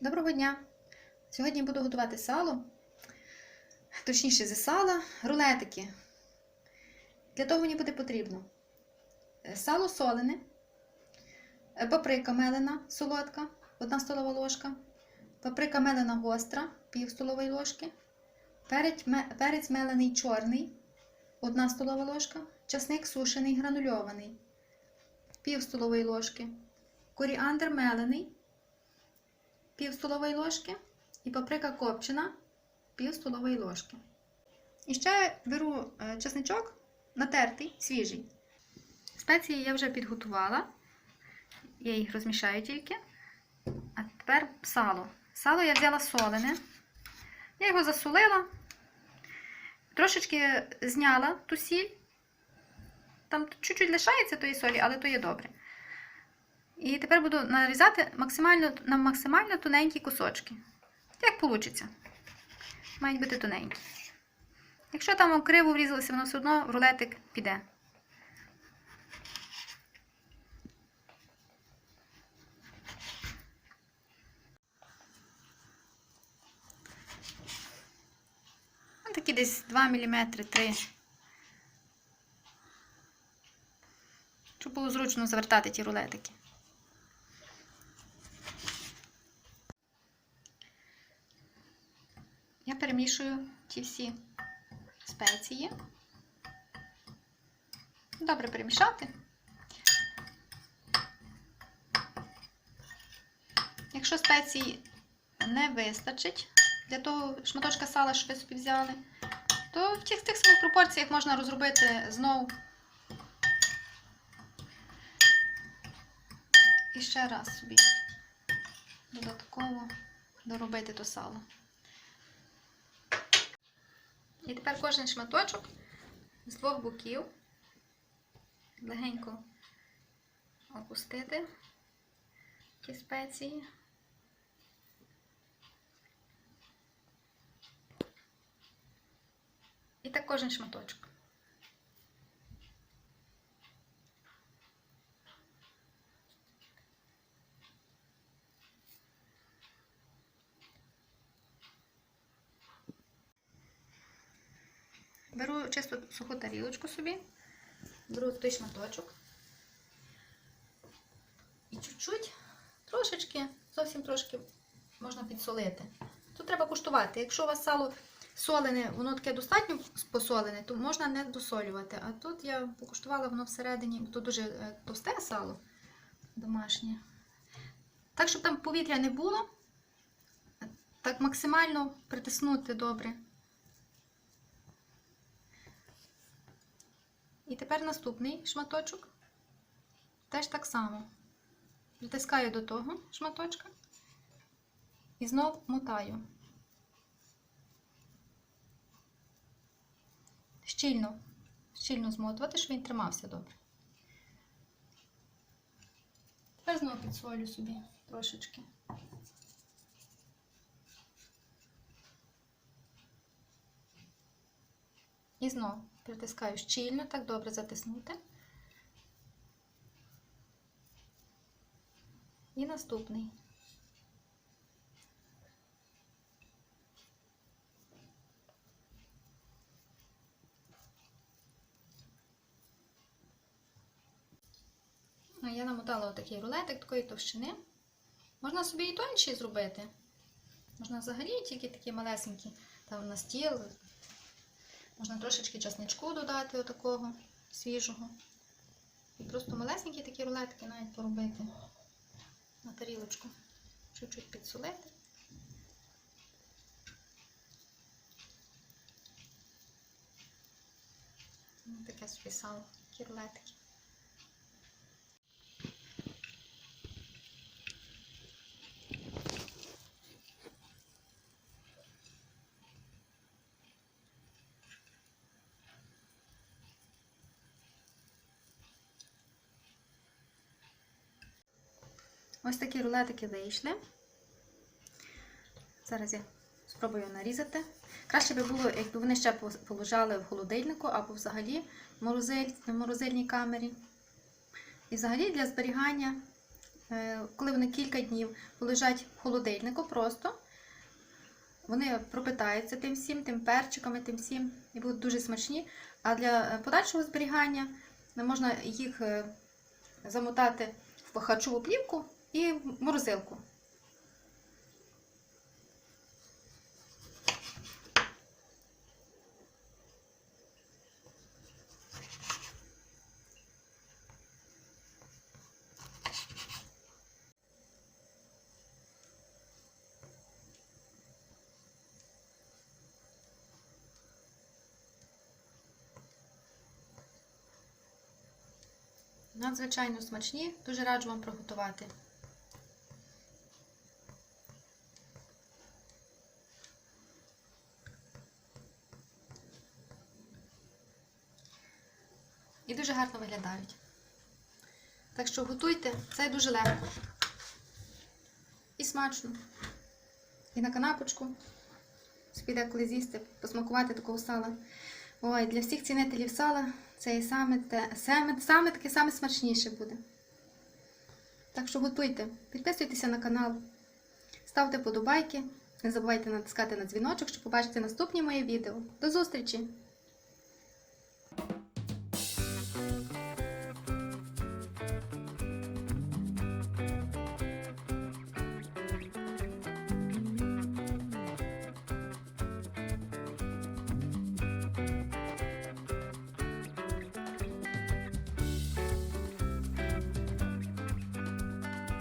Доброго дня! Сьогодні буду готувати сало, точніше зі сала, рулетики. Для того мені буде потрібно е, сало солене, е, паприка мелена солодка, 1 столова ложка, паприка мелена гостра, пів столової ложки, перець, мелений чорний, 1 столова ложка, часник сушений гранульований, пів столової ложки, коріандр мелений, пів столової ложки і паприка копчена пів столової ложки. І ще беру е, чесничок натертий, свіжий. Спеції я вже підготувала. Я їх розмішаю тільки. А тепер сало. Сало я взяла солене. Я його засолила, трошечки зняла ту сіль. Там чуть-чуть лишається тої солі, але то є добре. І тепер буду нарізати максимально, на максимально тоненькі кусочки. Як вийде. Мають бути тоненькі. Якщо там криво врізалося, воно все одно в рулетик піде. Ось такі десь 2 мм 3 Щоб було зручно завертати ті рулетики. Я перемішую ті всі спеції. Добре перемішати. Якщо спецій не вистачить для того шматочка сала, що ви собі взяли, то в тих, тих самих пропорціях можна розробити знову і ще раз собі додатково доробити то сало. І тепер кожен шматочок з двох боків легенько опустити ті спеції. І так кожен шматочок. Беру чисто суху тарілочку собі, беру той шматочок. І чуть-чуть, трошечки, зовсім трошки можна підсолити. Тут треба куштувати. Якщо у вас сало солене, воно таке достатньо посолене, то можна не досолювати. А тут я покуштувала воно всередині, тут дуже е, товсте сало домашнє. Так, щоб там повітря не було, так максимально притиснути добре. І тепер наступний шматочок. Теж так само. Притискаю до того шматочка і знов мотаю. Щільно, щільно змотувати, щоб він тримався добре. Тепер знову підсолю собі трошечки. І знову притискаю щільно, так добре затиснути. І наступний. Я намотала отакий рулетик такої товщини. Можна собі і тонші зробити. Можна взагалі тільки такі малесенькі там на стіл. Можна трошечки часничку додати отакого свіжого. І просто малесенькі такі рулетики навіть поробити на тарілочку. Чуть-чуть підсолити. Ось Таке собі сало, такі рулетики. Ось такі рулетики вийшли. Зараз я спробую нарізати. Краще би було, якби вони ще полежали в холодильнику або взагалі в, морозиль, в морозильній камері. І взагалі для зберігання е, коли вони кілька днів полежать в холодильнику просто, вони пропитаються тим всім, тим перчиками, тим всім, і будуть дуже смачні. А для е, подальшого зберігання можна їх е, замотати в харчову плівку і в морозилку. Надзвичайно смачні, дуже раджу вам приготувати. І дуже гарно виглядають. Так що готуйте, це дуже легко. І смачно. І на канапочку. Собі деколи з'їсти, посмакувати такого сала. Ой, для всіх цінителів сала це і саме, те, саме, саме таке саме смачніше буде. Так що готуйте, підписуйтеся на канал, ставте подобайки, не забувайте натискати на дзвіночок, щоб побачити наступні мої відео. До зустрічі!